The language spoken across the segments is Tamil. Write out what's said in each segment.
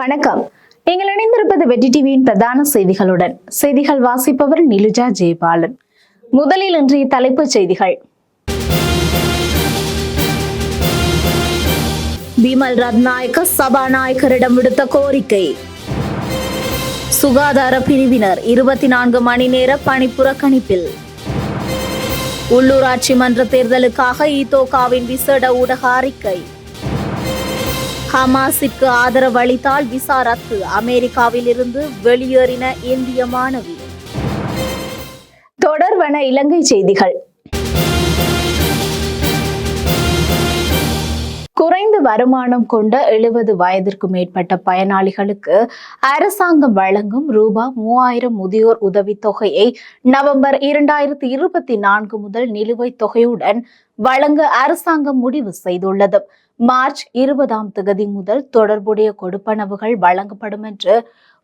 வணக்கம். நீங்கள் இணைந்திருப்பது வெற்றி டிவியின் பிரதான செய்திகளுடன். செய்திகள் வாசிப்பவர் நிலுஜா ஜெயபாலன். முதலில் இன்றைய தலைப்புச் செய்திகள். பிமல் ரத்நாயக்க சபாநாயகரிடம் விடுத்த கோரிக்கை. சுகாதார பிரிவினர் இருபத்தி நான்கு மணி நேர பணிப்புறக்கணிப்பில் உள்ளூராட்சி மன்ற தேர்தலுக்காக ஈதோகாவின் விசேட ஊடக அறிக்கை. ஹமாஸிற்கு ஆதரவு அளித்தால் விசா ரத்து. அமெரிக்காவில் இருந்து வெளியேறின இந்திய மாணவி. தொடர்வன இலங்கை செய்திகள். குறைந்த வருமானம் கொண்ட எழுபது வயதிற்கு மேற்பட்ட பயனாளிகளுக்கு அரசாங்கம் வழங்கும் ரூபா மூவாயிரம் முதியோர் உதவித்தொகையை நவம்பர் இரண்டாயிரத்தி இருபத்தி நான்கு முதல் நிலுவைத் தொகையுடன் வழங்க அரசாங்கம் முடிவு செய்துள்ளது. மார்ச் இருபதாம் தேதி முதல் தொடர்புடைய கொடுப்பனவுகள் வழங்கப்படும் என்று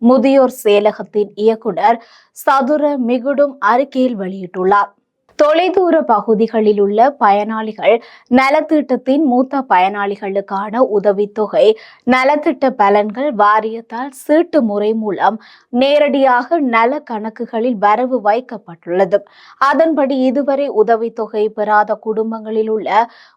முதியோர் செயலகத்தின் இயக்குனர் சதுர மிகுடும் அறிக்கையில் வெளியிட்டுள்ளார். தொலைதூர பகுதிகளில் உள்ள பயனாளிகள் நலத்திட்டத்தின் மூத்த பயனாளிகளுக்கான உதவித்தொகை நலத்திட்ட பலன்கள் வாரியத்தால் சீட்டு முறை மூலம் நேரடியாக நல கணக்குகளில் வரவு வைக்கப்பட்டுள்ளது. அதன்படி இதுவரை உதவித்தொகை பெறாத குடும்பங்களில் உள்ள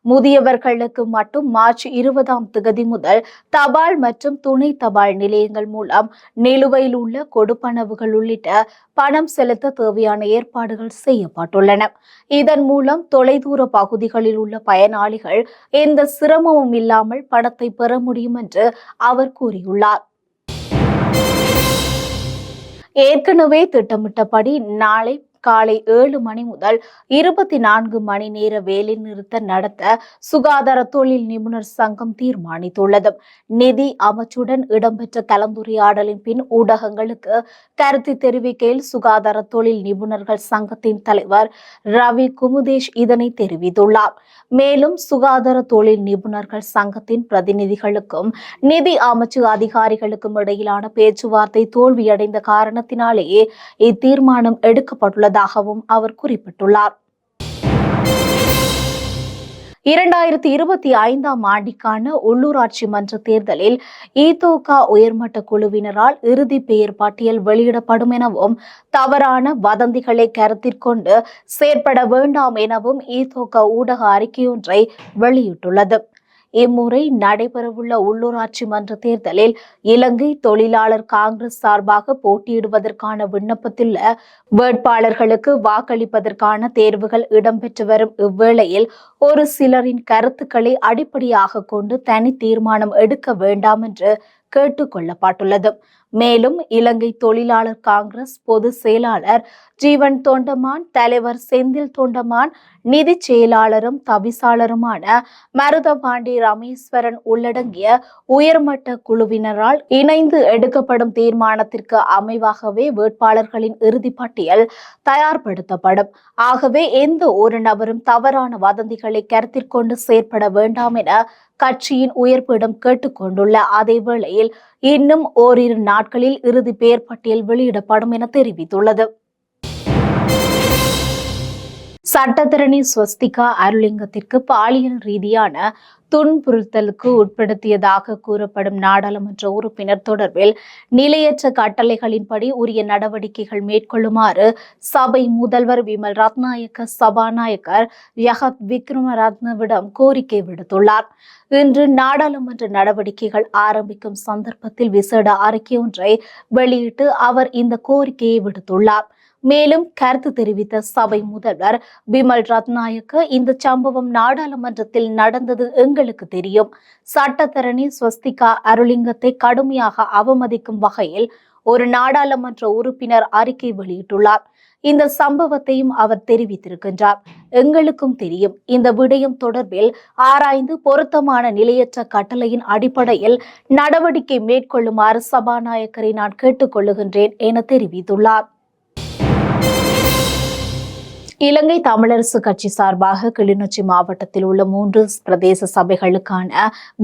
முதியவர்களுக்கு மட்டும் மார்ச் இருபதாம் திகதி முதல் தபால் மற்றும் துணை தபால் நிலையங்கள் மூலம் நிலுவையில் உள்ள கொடுப்பனவுகள் உள்ளிட்ட பணம் செலுத்த தேவையான ஏற்பாடுகள் செய்யப்பட்டுள்ளன. இதன் மூலம் தொலைதூர பகுதிகளில் உள்ள பயனாளிகள் எந்த சிரமமும் இல்லாமல் படத்தை பெற முடியும் என்று அவர் கூறியுள்ளார். ஏற்கனவே திட்டமிட்டபடி நாளை காலை ஏழு மணி முதல் இருபத்தி நான்கு மணி நேர வேலை நிறுத்த நடத்த சுகாதார தொழில் நிபுணர் சங்கம் தீர்மானித்துள்ளது. நிதி அமைச்சுடன் இடம்பெற்ற கலந்துரையாடலின் பின் ஊடகங்களுக்கு கருத்து தெரிவிக்கையில் சுகாதார தொழில் நிபுணர்கள் சங்கத்தின் தலைவர் ரவி குமுதேஷ் இதனை தெரிவித்துள்ளார். மேலும் சுகாதார தொழில் நிபுணர்கள் சங்கத்தின் பிரதிநிதிகளுக்கும் நிதி அமைச்சு அதிகாரிகளுக்கும் இடையிலான பேச்சுவார்த்தை தோல்வியடைந்த காரணத்தினாலேயே இத்தீர்மானம் எடுக்கப்பட்டுள்ளது. உள்ளதாகவும் அவர் குறிப்பிட்டுள்ளார். இரண்டாயிரத்தி இருபத்தி ஐந்தாம் ஆண்டிற்கான உள்ளூராட்சி மன்ற தேர்தலில் ஈதோகா உயர்மட்ட குழுவினரால் இறுதி பெயர் பட்டியல் வெளியிடப்படும் எனவும் தவறான வதந்திகளை கருத்திற்கொண்டு செயற்பட வேண்டாம் எனவும் ஈதோகா ஊடக அறிக்கையொன்றை வெளியிட்டுள்ளது. இம்முறை நடைபெறவுள்ள உள்ளூராட்சி மன்ற தேர்தலில் இலங்கை தொழிலாளர் காங்கிரஸ் சார்பாக போட்டியிடுவதற்கான விண்ணப்பத்தில் வேட்பாளர்களுக்கு வாக்களிப்பதற்கான தேர்வுகள் இடம்பெற்று வரும் இவ்வேளையில் ஒரு சிலரின் கருத்துக்களை அடிப்படையாக கொண்டு தனி தீர்மானம் எடுக்க வேண்டாம் என்று கேட்டுக் கொள்ளப்பட்டுள்ளது மேலும் இலங்கை தொழிலாளர் காங்கிரஸ் பொது செயலாளர் ஜீவன் தோண்டமான் தலைவர் செந்தில் தோண்டமான் நிதி செயலாளரும் தவிசாளருமான மருதபாண்டி ரமேஸ்வரன் உள்ளடங்கிய உயர்மட்ட குழுவினரால் இணைந்து எடுக்கப்படும் தீர்மானத்திற்கு அமைவாகவே வேட்பாளர்களின் இறுதி பட்டியல் தயார்படுத்தப்படும். ஆகவே எந்த ஒரு நபரும் தவறான வதந்திகளை கருத்திற்கொண்டு செயற்பட வேண்டாம் என கட்சியின் உயர்ப்பிடம் கேட்டுக்கொண்டுள்ள அதே வேளையில் இன்னும் ஓரிரு நாட்களில் இறுதி பெயர் பட்டியல் வெளியிடப்படும் என தெரிவித்துள்ளது. சட்டத்திரணி ஸ்வஸ்திகா அருளிங்கத்திற்கு பாலியல் ரீதியான துன்புறுத்தலுக்கு உட்படுத்தியதாக கூறப்படும் நாடாளுமன்ற உறுப்பினர் தொடர்பில் நிலையற்ற கட்டளைகளின்படி உரிய நடவடிக்கைகள் மேற்கொள்ளுமாறு சபை முதல்வர் விமல் ரத்நாயக்க சபாநாயகர் யகத் விக்ரமரத்னவிடம் கோரிக்கை விடுத்துள்ளார். இன்று நாடாளுமன்ற நடவடிக்கைகள் ஆரம்பிக்கும் சந்தர்ப்பத்தில் விசேட அறிக்கை ஒன்றை வெளியிட்டு அவர் இந்த கோரிக்கையை விடுத்துள்ளார். மேலும் கருத்து தெரிவித்த சபை முதல்வர் பிமல் ரத்நாயக்க இந்த சம்பவம் நாடாளுமன்றத்தில் நடந்தது எங்களுக்கு தெரியும். சட்டத்தரணி ஸ்வஸ்திகா அருளிங்கத்தை கடுமையாக அவமதிக்கும் வகையில் ஒரு நாடாளுமன்ற உறுப்பினர் அறிக்கை வெளியிட்டுள்ளார். இந்த சம்பவத்தையும் அவர் தெரிவித்திருக்கின்றார். எங்களுக்கும் தெரியும். இந்த விடயம் தொடர்பில் ஆராய்ந்து பொருத்தமான நிலையற்ற கட்டளையின் அடிப்படையில் நடவடிக்கை மேற்கொள்ளுமாறு சபாநாயகரை நான் கேட்டுக்கொள்ளுகின்றேன் என தெரிவித்துள்ளார். இலங்கை தமிழரசு கட்சி சார்பாக கிளிநொச்சி மாவட்டத்தில் உள்ள மூன்று பிரதேச சபைகளுக்கான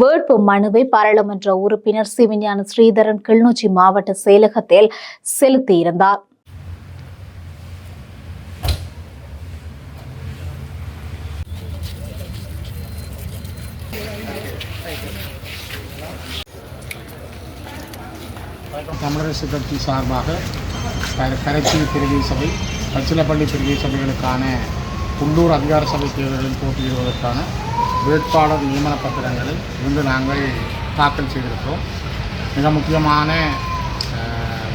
வேட்பு மனுவை பாராளுமன்ற உறுப்பினர் சிவஞான ஸ்ரீதரன் கிளிநொச்சி மாவட்ட செயலகத்தில் செலுத்தியிருந்தார். தமிழரசு கட்சி சார்பாக கரைச்சி பிரதேச சபை பச்சிலப்பள்ளி பிரிவு சபைகளுக்கான உள்ளூர் அதிகார சபை தேர்தலில் போட்டியிடுவதற்கான வேட்பாளர் நியமன பத்திரங்களை இருந்து நாங்கள் தாக்கல் செய்திருக்கிறோம். மிக முக்கியமான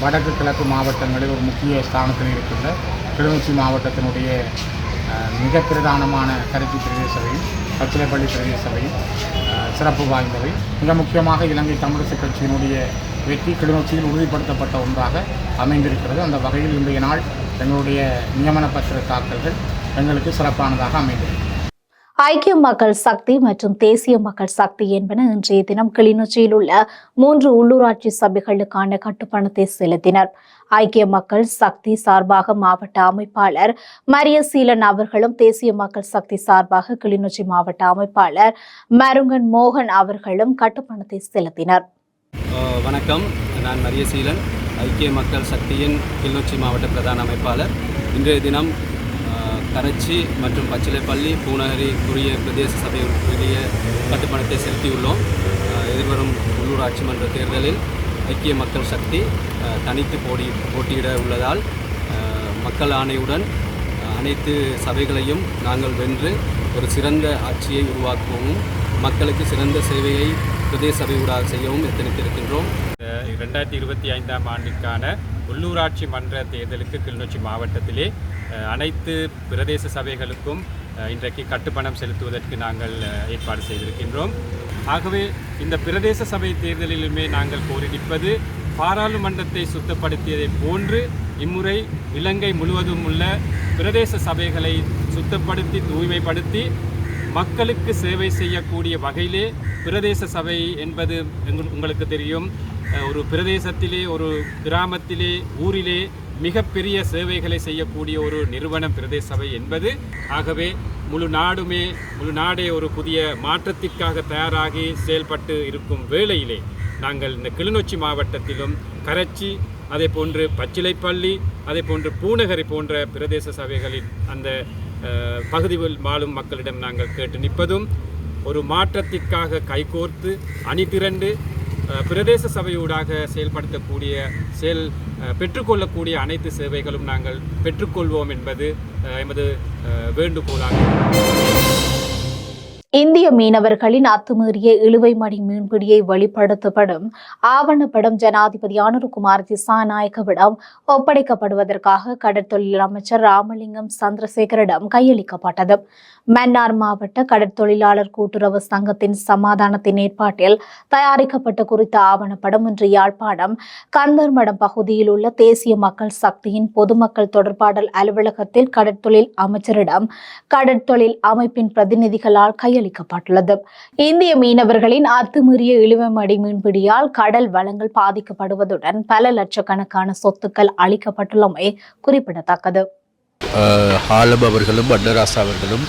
வடக்கு கிழக்கு மாவட்டங்களில் ஒரு முக்கிய ஸ்தானத்தில் இருக்கின்ற கிளிநொச்சி மாவட்டத்தினுடைய மிக பிரதானமான கருத்தி பிரதேச சபையும் பச்சிலைப்பள்ளி பிரதேச சபையும் சிறப்பு வாய்ந்தவை. மிக முக்கியமாக இலங்கை தமிழிசை கட்சியினுடைய வெற்றி கிளிநொச்சியில் உறுதிப்படுத்தப்பட்ட ஒன்றாக அமைந்திருக்கிறது. அந்த வகையில் இன்றைய நாள் எங்களுடைய நியமன பத்திர தாக்கல்கள் எங்களுக்கு சிறப்பானதாக அமைந்திருக்கிறது. ஐக்கிய மக்கள் சக்தி மற்றும் தேசிய மக்கள் சக்தி என்பன இன்றைய தினம் கிளிநொச்சியில் உள்ள மூன்று உள்ளூராட்சி சபைகளுக்கான கட்டுப்பணத்தை செலுத்தினர். ஐக்கிய மக்கள் சக்தி சார்பாக மாவட்ட அமைப்பாளர் மரியசீலன் அவர்களும் தேசிய மக்கள் சக்தி சார்பாக கிளிநொச்சி மாவட்ட அமைப்பாளர் மருங்கன் மோகன் அவர்களும் கட்டுப்பணத்தை செலுத்தினர். வணக்கம். நான் மரியசீலன் ஐக்கிய மக்கள் சக்தியின் கிளிநொச்சி மாவட்ட பிரதான அமைப்பாளர். இன்றைய தினம் கரச்சி மற்றும் பச்சிலைப்பள்ளி பூநகரி குரிய பிரதேச சபையுடைய கட்டுப்பணத்தை செலுத்தியுள்ளோம். எதிர்வரும் உள்ளூராட்சி மன்ற தேர்தலில் ஐக்கிய மக்கள் சக்தி தனித்து போடி போட்டியிட உள்ளதால் மக்கள் ஆணையுடன் அனைத்து சபைகளையும் நாங்கள் வென்று ஒரு சிறந்த ஆட்சியை உருவாக்கவும். மக்களுக்கு சிறந்த சேவையை பிரதேச சபை ஊடாக செய்யவும் எத்தனித்திருக்கின்றோம். ரெண்டாயிரத்தி இருபத்தி ஐந்தாம் ஆண்டிற்கான உள்ளூராட்சி மன்ற தேர்தலுக்கு கிளிநொச்சி மாவட்டத்திலே அனைத்து பிரதேச சபைகளுக்கும் இன்றைக்கு கட்டுப்பணம் செலுத்துவதற்கு நாங்கள் ஏற்பாடு செய்திருக்கின்றோம். ஆகவே இந்த பிரதேச சபை தேர்தலிலுமே நாங்கள் கோரிடிப்பது பாராளுமன்றத்தை சுத்தப்படுத்தியதைப் போன்று இம்முறை இலங்கை முழுவதும் உள்ள பிரதேச சபைகளை சுத்தப்படுத்தி தூய்மைப்படுத்தி மக்களுக்கு சேவை செய்யக்கூடிய வகையிலே பிரதேச சபை என்பது உங்களுக்கு தெரியும். ஒரு பிரதேசத்திலே ஒரு கிராமத்திலே ஊரிலே மிகப்பெரிய சேவைகளை செய்யக்கூடிய ஒரு நிறுவனம் பிரதேச சபை என்பது. ஆகவே முழு நாடுமே முழு நாடே ஒரு புதிய மாற்றத்திற்காக தயாராகி செயல்பட்டு இருக்கும் வேளையிலே நாங்கள் இந்த கிளிநொச்சி மாவட்டத்திலும் கரச்சி அதே போன்று பச்சிலைப்பள்ளி அதே போன்று பூநகரி போன்ற பிரதேச சபைகளில் அந்த பகுதியில் வாழும் மக்களிடம் நாங்கள் கேட்டு நிற்பதும் ஒரு மாற்றத்திற்காக கைகோர்த்து அணி திரண்டு பிரதேச சபையூடாக செயல்படுத்தக்கூடிய செயல் பெற்றுக்கொள்ளக்கூடிய அனைத்து சேவைகளும் நாங்கள் பெற்றுக்கொள்வோம் என்பது எமது வேண்டுகோளாக வேண்டுகோளாகும். இந்திய மீனவர்களின் அத்துமீறிய இழுவை மணி மீன்பிடியை வெளிப்படுத்தப்படும் ஆவணப்படம் ஜனாதிபதி அனுருகுமார் திசாநாயக்கவிடம் ஒப்படைக்கப்படுவதற்காக கடற்தொழில் அமைச்சர் ராமலிங்கம் சந்திரசேகரிடம் கையளிக்கப்பட்டது. மன்னார் மாவட்ட கடற்தொழிலாளர் கூட்டுறவு சங்கத்தின் சமாதானத்தின் ஏற்பாட்டில் தயாரிக்கப்பட்ட குறித்த ஆவணப்படம் இன்று யாழ்ப்பாணம் கந்தர்மடம் பகுதியில் உள்ள தேசிய மக்கள் சக்தியின் பொதுமக்கள் தொடர்பாடல் அலுவலகத்தில் கடற்தொழில் அமைச்சரிடம் கடற்தொழில் அமைப்பின் பிரதிநிதிகளால் கையளிக்கப்பட்டுள்ளது இந்திய மீனவர்களின் அத்துமீறிய இழுவமடி மீன்பிடியால் கடல் வளங்கள் பாதிக்கப்படுவதுடன் பல லட்சக்கணக்கான சொத்துக்கள் அளிக்கப்பட்டுள்ளமை குறிப்பிடத்தக்கது. ஹாலம் அவர்களும் அன்னராசா அவர்களும்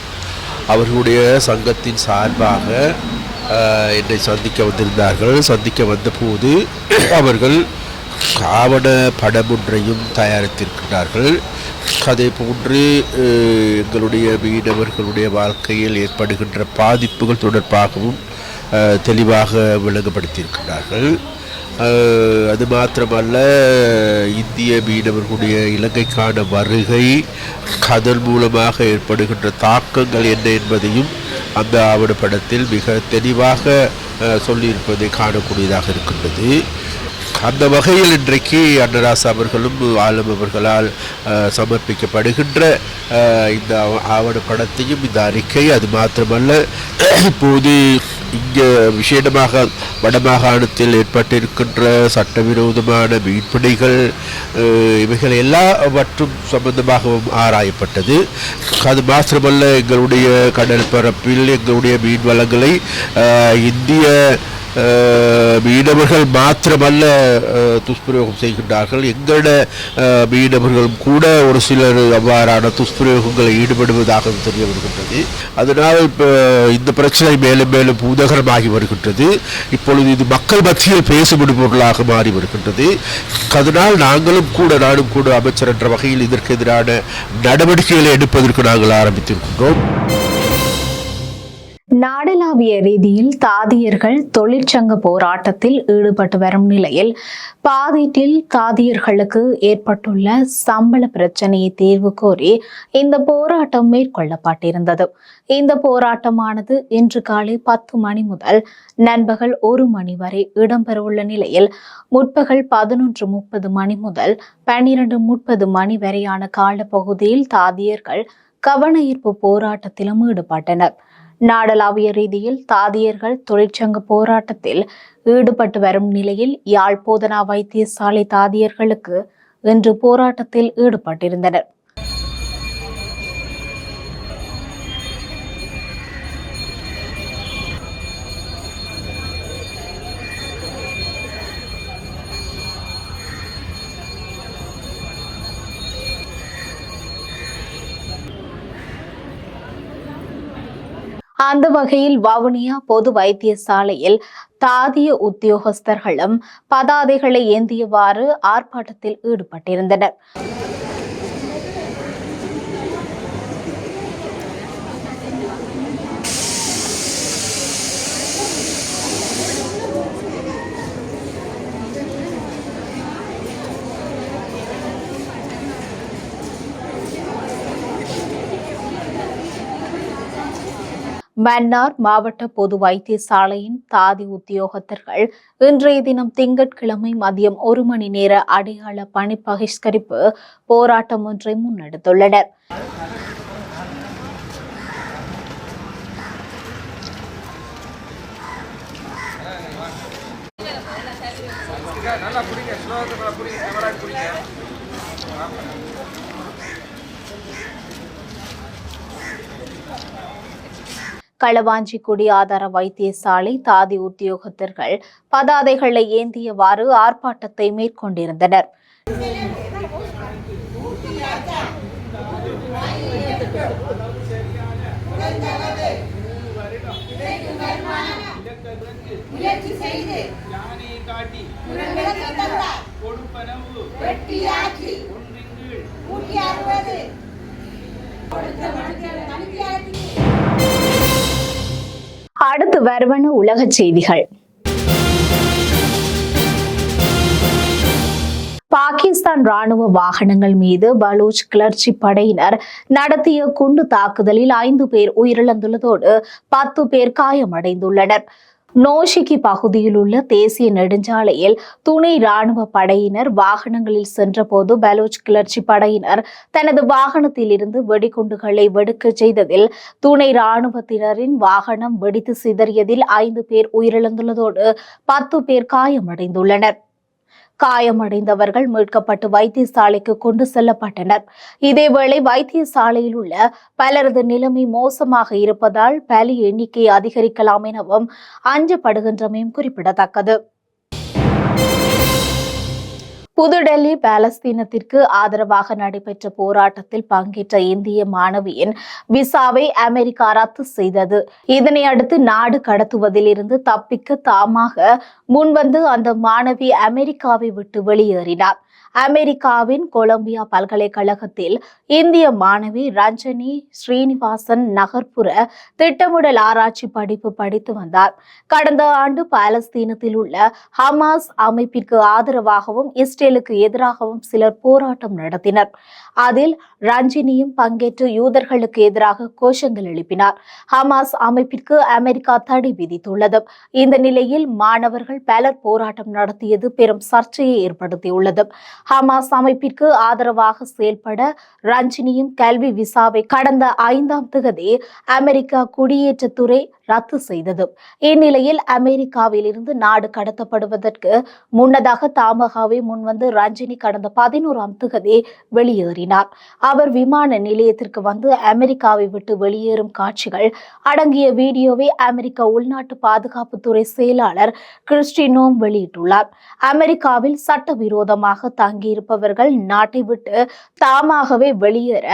அவர்களுடைய சங்கத்தின் சார்பாக என்னை சந்திக்க வந்திருந்தார்கள். சந்திக்க வந்தபோது அவர்கள் ஆவண படமொன்றையும் தயாரித்திருக்கிறார்கள். அதே போன்று எங்களுடைய மீனவர்களுடைய வாழ்க்கையில் ஏற்படுகின்ற பாதிப்புகள் தொடர்பாகவும் தெளிவாக விளங்கப்படுத்தியிருக்கிறார்கள் அது மாத்திரமல்ல இந்திய மீனவர்களுடைய இலங்கைக்கான வருகை அதன் மூலமாக ஏற்படுகின்ற தாக்கங்கள் என்ன என்பதையும் அந்த ஆவணப்படத்தில் மிக தெளிவாக சொல்லியிருப்பதை காணக்கூடியதாக இருக்கின்றது. அந்த வகையில் இன்றைக்கு அன்னராசா அவர்களும் ஆளும் அவர்களால் சமர்ப்பிக்கப்படுகின்ற இந்த ஆவண ஆவணப்படத்தையும் இந்த அறிக்கை அது மாத்திரமல்ல இப்போது இங்கே விசேடமாக வடமாகாணத்தில் ஏற்பட்டிருக்கின்ற சட்டவிரோதமான மீன்பிடிகள் இவைகள் எல்லாவற்றும் சம்பந்தமாகவும் ஆராயப்பட்டது. அது மாத்திரமல்ல எங்களுடைய கடல் பரப்பில் எங்களுடைய மீன் வளங்களை இந்திய மீனவர்கள் மாத்திரமல்ல துஷ்பிரயோகம் செய்கின்றார்கள். எங்களோட மீனவர்களும் கூட ஒரு சிலர் அவ்வாறான துஷ்பிரயோகங்களில் ஈடுபடுவதாக தெரிய வருகின்றது. அதனால் இப்போ இந்த பிரச்சனை மேலும் மேலும் பூதகரமாகி வருகின்றது. இப்பொழுது இது மக்கள் மத்தியில் பேசுபடும் பொருளாக மாறி வருகின்றது. அதனால் நாங்களும் கூட நானும் கூட அமைச்சர் என்ற வகையில் இதற்கு எதிரான நடவடிக்கைகளை எடுப்பதற்கு நாங்கள் ஆரம்பித்திருக்கின்றோம். நாடளாவிய ரீதியில் தாதியர்கள் தொழிற்சங்க போராட்டத்தில் ஈடுபட்டு வரும் நிலையில் பாதீட்டில் தாதியர்களுக்கு ஏற்பட்டுள்ள சம்பள பிரச்சனையை தீர்வு கோரி இந்த போராட்டம் மேற்கொள்ளப்பட்டிருந்தது. இந்த போராட்டமானது இன்று காலை பத்து மணி முதல் நண்பகல் ஒரு மணி வரை இடம்பெறவுள்ள நிலையில் முற்பகல் பதினொன்று முப்பது மணி முதல் பன்னிரண்டு முப்பது மணி வரையான காலப்பகுதியில் தாதியர்கள் கவன ஈர்ப்பு போராட்டத்திலும் ஈடுபட்டனர். நாடளாவிய ரீதியில் தாதியர்கள் தொழிற்சங்க போராட்டத்தில் ஈடுபட்டு வரும் நிலையில் யாழ் போதனா வைத்தியசாலை தாதியர்களுக்கு இன்று போராட்டத்தில் ஈடுபட்டிருந்தனர். அந்த வகையில் வவுனியா பொது வைத்தியசாலையில் தாதிய உத்தியோகஸ்தர்களும் பதாதைகளை ஏந்தியவாறு ஆர்ப்பாட்டத்தில் ஈடுபட்டிருந்தனர். மன்னார் மாவட்ட பொது வைத்தியசாலையின் தாதி உத்தியோகத்தர்கள் இன்றைய தினம் திங்கட்கிழமை மதியம் ஒரு மணி நேர அடையாள பணி பகிஷ்கரிப்பு போராட்டம் ஒன்றை முன்னெடுத்துள்ளனர். களவாஞ்சிக்குடி ஆதார வைத்தியசாலை தாதி உத்தியோகத்தர்கள் பதாதைகளை ஏந்தியவாறு ஆர்ப்பாட்டத்தை மேற்கொண்டிருந்தனர். அடுத்து வருவன உலக செய்திகள். பாகிஸ்தான் ராணுவ வாகனங்கள் மீது பலூச் கிளர்ச்சி படையினர் நடத்திய குண்டு தாக்குதலில் ஐந்து பேர் உயிரிழந்துள்ளதோடு பத்து பேர் காயமடைந்துள்ளனர். நோஷிகி பகுதியில் உள்ள தேசிய நெடுஞ்சாலையில் துணை ராணுவ படையினர் வாகனங்களில் சென்றபோது பலோச் கிளர்ச்சி படையினர் தனது வாகனத்தில் இருந்து வெடிகுண்டுகளை வெடிக்க செய்ததில் துணை ராணுவத்தினரின் வாகனம் வெடித்து சிதறியதில் ஐந்து பேர் உயிரிழந்துள்ளதோடு பத்து பேர் காயமடைந்துள்ளனர். காயமடைந்தவர்கள் மீட்கப்பட்டு வைத்தியசாலைக்கு கொண்டு செல்லப்பட்டனர். இதேவேளை வைத்தியசாலையில் உள்ள பலரது நிலைமை மோசமாக இருப்பதால் பலி எண்ணிக்கை அதிகரிக்கலாம் எனவும் அஞ்சப்படுகின்றமையும் குறிப்பிடத்தக்கது. புதுடெல்லி பாலஸ்தீனத்திற்கு ஆதரவாக நடைபெற்ற போராட்டத்தில் பங்கேற்ற இந்திய மாணவியின் விசாவை அமெரிக்கா ரத்து செய்தது. இதனை அடுத்து நாடு கடத்துவதிலிருந்து தப்பிக்க தாமாக முன்வந்து அந்த மாணவி அமெரிக்காவை விட்டு வெளியேறினார். அமெரிக்காவின் கொலம்பியா பல்கலைக்கழகத்தில் இந்திய மாணவி ரஞ்சனி ஸ்ரீனிவாசன் நகர்ப்புற திட்டமிடல் ஆராய்ச்சி படிப்பு படித்து வந்தார். கடந்த ஆண்டு பாலஸ்தீனத்தில் உள்ள ஹமாஸ் அமைப்பிற்கு ஆதரவாகவும் இஸ்ரேலுக்கு எதிராகவும் சிலர் போராட்டம் நடத்தினர். அதில் ரஞ்சினியும் பங்கேற்று யூதர்களுக்கு எதிராக கோஷங்கள் எழுப்பினார். ஹமாஸ் அமைப்பிற்கு அமெரிக்கா தடை விதித்துள்ளது. இந்த நிலையில் மாணவர்கள் பலர் போராட்டம் நடத்தியது பெரும் சர்ச்சையை ஏற்படுத்தியுள்ளது. ஹமாஸ் அமைப்பிற்கு ஆதரவாக செயல்பட ரஞ்சினியும் கல்வி விசாவை கடந்த ஐந்தாம் தேதி அமெரிக்கா குடியேற்றத்துறை ரத்து செய்தது. இந்நிலையில் அமெரிக்காவில் இருந்து நாடு கடத்தப்படுவதற்கு முன்னதாக தாமகாவை முன்வந்து ரஞ்சினி கடந்த பதினோராம் வெளியேறி வெளியேறினார் அவர் விமான நிலையத்திற்கு வந்து அமெரிக்காவை விட்டு வெளியேறும் காட்சிகள் அடங்கிய வீடியோவை அமெரிக்க உள்நாட்டு பாதுகாப்புத்துறை செயலாளர் கிறிஸ்டினோம் வெளியிட்டுள்ளார். அமெரிக்காவில் சட்டவிரோதமாக தங்கியிருப்பவர்கள் நாட்டை விட்டு தாமாகவே வெளியேற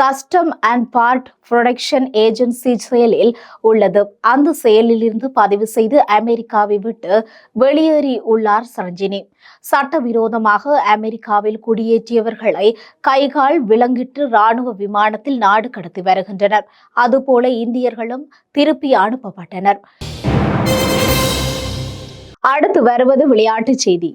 custom and part production agency செயலில் உள்ளது. அந்த செயலிலிருந்து பதிவு செய்து அமெரிக்காவை விட்டு வெளியேறி உள்ளார் சரஞ்சினி சட்டவிரோதமாக அமெரிக்காவில் குடியேற்றியவர்களை கைகால் விலங்கிட்டு ராணுவ விமானத்தில் நாடு கடத்தி வருகின்றனர். அதுபோல இந்தியர்களும் திருப்பி அனுப்பப்பட்டனர். அடுத்து வருவது விளையாட்டுச் செய்தி.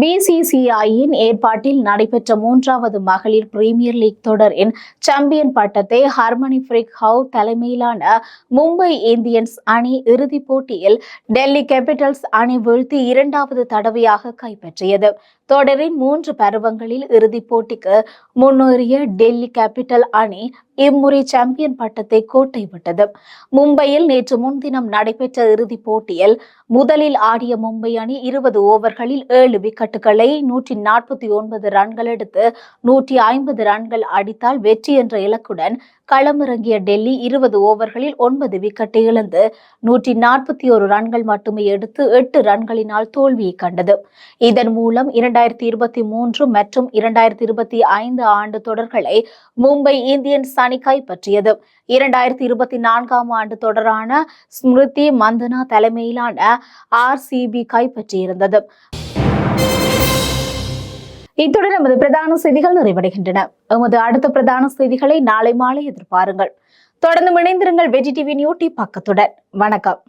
பிசிசிஐயின் ஏற்பாட்டில் நடைபெற்ற மூன்றாவது மகளிர் பிரீமியர் லீக் தொடரின் சாம்பியன் பட்டத்தை ஹர்மனி ஃப்ரிக் ஹவு தலைமையிலான மும்பை இந்தியன்ஸ் அணி இறுதிப் போட்டியில் டெல்லி கேபிட்டல்ஸ் அணி வீழ்த்தி இரண்டாவது தடவையாக கைப்பற்றியது. தொடரின் மூன்று பருவங்களில் இறுதிப் போட்டிக்கு முன்னேறிய டெல்லி கேபிட்டல் அணி இம்முறை சாம்பியன் பட்டத்தை கோட்டை விட்டது. மும்பையில் நேற்று முன்தினம் நடைபெற்ற இறுதிப் போட்டியில் முதலில் ஆடிய மும்பை அணி இருபது ஓவர்களில் ஏழு விக்கெட்டுகளை நூற்றி நாற்பத்தி ஒன்பது ரன்கள் எடுத்து நூற்றி ஐம்பது ரன்கள் அடித்தால் வெற்றி என்ற இலக்குடன் களமிறங்கிய டெல்லி இருபது ஓவர்களில் ஒன்பது விக்கெட்டை இழந்து நூற்றி நாற்பத்தி ஒரு ரன்கள் மட்டுமே எடுத்து எட்டு ரன்களினால் தோல்வியை கண்டது. இதன் மூலம் இரண்டாயிரத்தி இருபத்தி மூன்று மற்றும் இரண்டாயிரத்தி இருபத்தி ஐந்து ஆண்டு தொடர்களை மும்பை இந்தியன்ஸ் அணி கைப்பற்றியது. இரண்டாயிரத்தி இருபத்தி நான்காம் ஆண்டு தொடரான ஸ்மிருதி மந்தனா தலைமையிலான ஆர்சிபி கைப்பற்றியிருந்தது. இத்துடன் நமது பிரதான செய்திகள் நிறைவடைகின்றன. எமது அடுத்த பிரதான செய்திகளை நாளை மாலை எதிர்பாருங்கள். தொடர்ந்து இணைந்திருங்கள் வெஜி டிவி நியூட்டி பக்கத்துடன். வணக்கம்.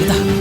Yeah.